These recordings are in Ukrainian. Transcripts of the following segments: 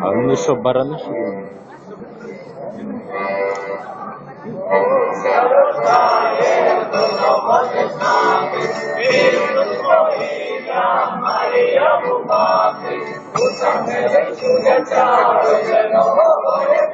А ну, вони що, барани? Марія Бубати, у саме чудеться, вже нового не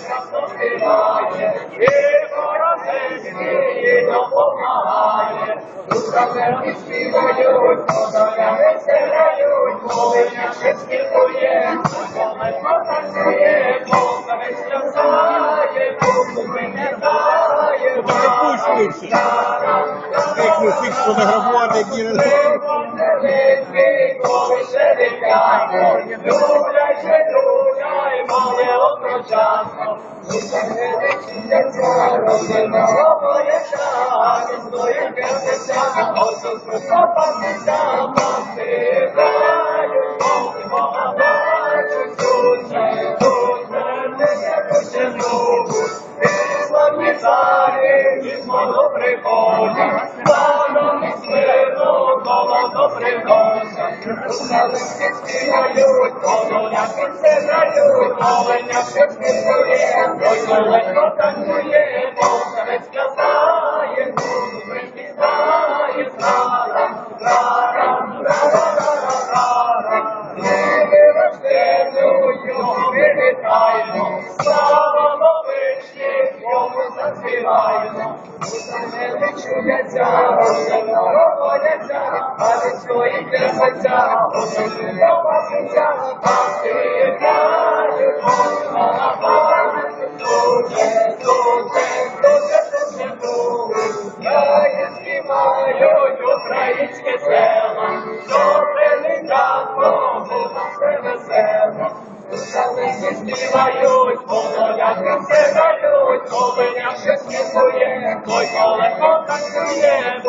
спасибає, і поразенський допомагає, душа землі співають, подання не стирають, молення ще співує, саме спасає, Бога спасає, Богу ми не дає. Перепущуємося. Встигну всіх сфотографувати, які не знають. Люблять, Приходять, Не виростею, не вітаймо, слава! співають, Мусами не чується, Мусами розходяться, А від своїх красоця, Мусами не пасуться, А співають, Мусами палають, Дуже, дуже, дуже, дуже Українське село, Добре, не так, Бо не співаю, Voy con la corta que viene.